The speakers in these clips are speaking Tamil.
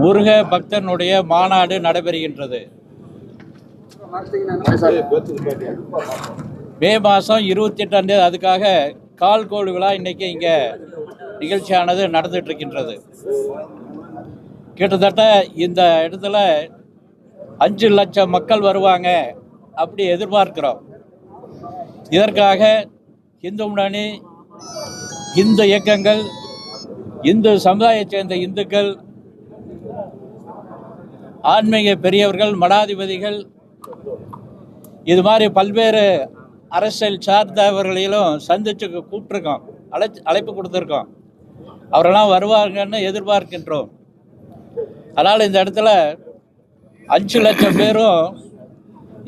முருக பக்தனுடைய மாநாடு நடைபெறுகின்றது. மே மாதம் இருபத்தி எட்டாம் தேதி அதுக்காக கால்கோள் விழா இன்னைக்கு இங்கே நிகழ்ச்சியானது நடந்துட்டு இருக்கின்றது கிட்டத்தட்ட இந்த இடத்துல அஞ்சு லட்சம் மக்கள் வருவாங்க அப்படி எதிர்பார்க்கிறோம். இதற்காக இந்து முன்னணி இந்து இயக்கங்கள் இந்து சமுதாயத்தைச் சேர்ந்த இந்துக்கள் ஆன்மீக பெரியவர்கள் மடாதிபதிகள் இது மாதிரி பல்வேறு அரசியல் சார்ந்தவர்களையும் சந்திச்சு கூப்பிட்ருக்கோம் அழைச்சி அழைப்பு கொடுத்துருக்கோம். அவரெல்லாம் வருவாங்கன்னு எதிர்பார்க்கின்றோம். அதனால் இந்த இடத்துல அஞ்சு லட்சம் பேரும்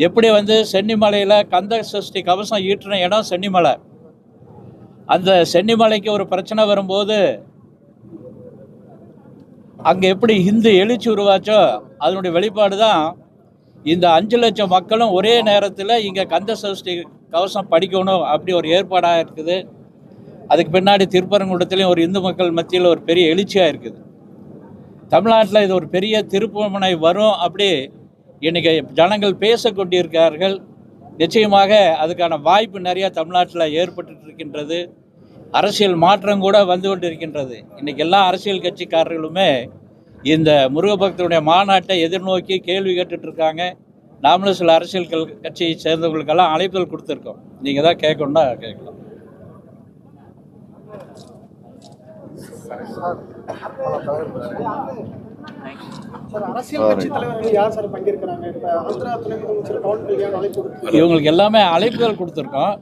எப்படி வந்து சென்னிமலையில் கந்த சஷ்டி கவசம் ஈட்டின இடம் சென்னிமலை. அந்த சென்னிமலைக்கு ஒரு பிரச்சனை வரும்போது அங்கே எப்படி ஹிந்து எழுச்சி உருவாச்சோ அதனுடைய வெளிப்பாடு தான் இந்த அஞ்சு லட்சம் மக்களும் ஒரே நேரத்தில் இங்கே கந்த சஷ்டி கவசம் படிக்கணும் அப்படி ஒரு ஏற்பாடாக இருக்குது. அதுக்கு பின்னாடி திருப்பரங்குன்றத்துலேயும் ஒரு இந்து மக்கள் மத்தியில் ஒரு பெரிய எழுச்சியாக இருக்குது. தமிழ்நாட்டில் இது ஒரு பெரிய திருப்புமுனை வரும் அப்படி இன்றைக்கி ஜனங்கள் பேசக்கொண்டிருக்கிறார்கள் நிச்சயமாக அதுக்கான வாய்ப்பு நிறைய தமிழ்நாட்டில் ஏற்பட்டு இருக்கின்றது. அரசியல் மாற்றம் கூட வந்து கொண்டிருக்கின்றது. இன்னைக்கு எல்லா அரசியல் கட்சிக்காரர்களுமே இந்த முருகபக்தருடைய மாநாட்டை எதிர்நோக்கி கேள்வி கேட்டுட்டு இருக்காங்க நாமளும் சில அரசியல் கல் கட்சியை சேர்ந்தவர்களுக்கெல்லாம் அழைப்புகள் கொடுத்துருக்கோம். நீங்கள் தான் கேட்கணும்னா கேட்கலாம். இவங்களுக்கு எல்லாமே அழைப்புகள் கொடுத்துருக்கோம்.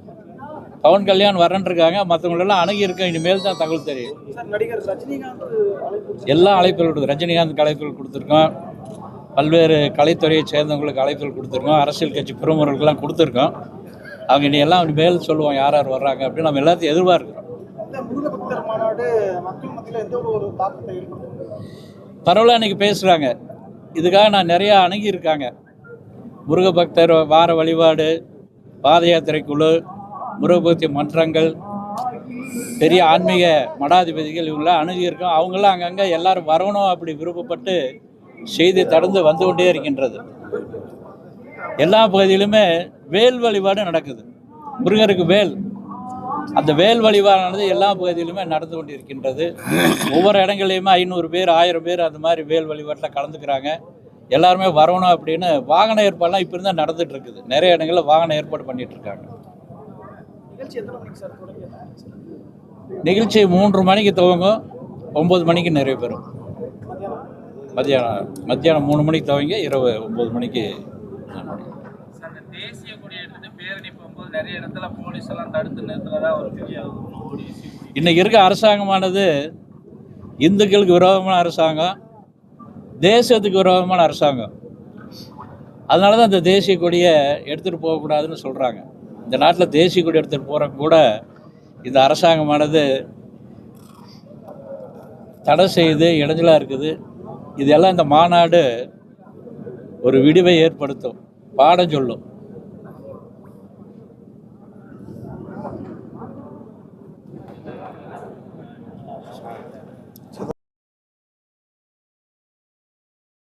பவன் கல்யாண் வரேன் இருக்காங்க மற்றவங்களெல்லாம் அணுகி இருக்கோம் இனிமேல் தான் தகவல் தெரியும். எல்லா அழைப்புகள் கொடுத்து ரஜினிகாந்த் அழைப்புகள் கொடுத்துருக்கோம். பல்வேறு கலைத்துறையை சேர்ந்தவங்களுக்கு அழைப்புகள் கொடுத்துருக்கோம். அரசியல் கட்சி பிரமுகர்களுக்கெல்லாம் கொடுத்துருக்கோம். அவங்க இனி எல்லாம் இனிமேல் சொல்லுவோம் யார் யார் வர்றாங்க அப்படின்னு நம்ம எல்லாத்தையும் எதிர்பார்க்குறோம். பரவலாக இன்னைக்கு பேசுகிறாங்க இதுக்காக நான் நிறையா அணுகியிருக்காங்க. முருக பக்தர் வார வழிபாடு பாத யாத்திரை குழு முருகபக்தி மன்றங்கள் பெரிய ஆன்மீக மடாதிபதிகள் இவங்களாம் அணுகியிருக்கோம். அவங்களாம் அங்கங்கே எல்லாரும் வரணும் அப்படி விருப்பப்பட்டு செய்தி தொடர்ந்து வந்து கொண்டே இருக்கின்றது. எல்லா பகுதியிலுமே வேல் வழிபாடு நடக்குது. முருகருக்கு வேல். அந்த வேல் வழிபாடானது எல்லா பகுதியிலுமே நடந்து கொண்டிருக்கின்றது. ஒவ்வொரு இடங்கள்லையுமே ஐநூறு பேர் ஆயிரம் பேர் அந்த மாதிரி வேல் வழிபாட்டில் கலந்துக்கிறாங்க. எல்லாருமே வரணும் அப்படின்னு வாகன ஏற்பாடுலாம் இப்போ இருந்தால் நடந்துட்டு இருக்குது. நிறைய இடங்களில் வாகன ஏற்பாடு பண்ணிட்டு இருக்காங்க. நிகழ்ச்சி மூன்று மணிக்கு துவங்கும் ஒம்பது மணிக்கு நிறைவு பெறும். மத்தியானம்? மத்தியானம் மூணு மணிக்கு துவங்கி இரவு ஒம்பது மணிக்கு தேசிய கொடி எடுத்துட்டு பேரணி போகும்போது நிறைய இடத்துல போலீஸ் எல்லாம் தடுத்து நிறுத்துறதா ஒரு பெரிய ஒரு issue. இன்னைக்கு இருக்க அரசாங்கமானது இந்துக்களுக்கு விரோதமான அரசாங்கம் தேசத்துக்கு விரோதமான அரசாங்கம். அதனால தான் இந்த தேசிய கொடியை எடுத்துகிட்டு போகக்கூடாதுன்னு சொல்கிறாங்க இந்த நாட்டில் தேசிய கொடி எடுத்துகிட்டு போகிற கூட இந்த அரசாங்கமானது தடை செய்து இடைஞ்சலாக இருக்குது. இதெல்லாம் இந்த மாநாடு ஒரு விடிவை ஏற்படுத்தும். பாடம் சொல்லும்.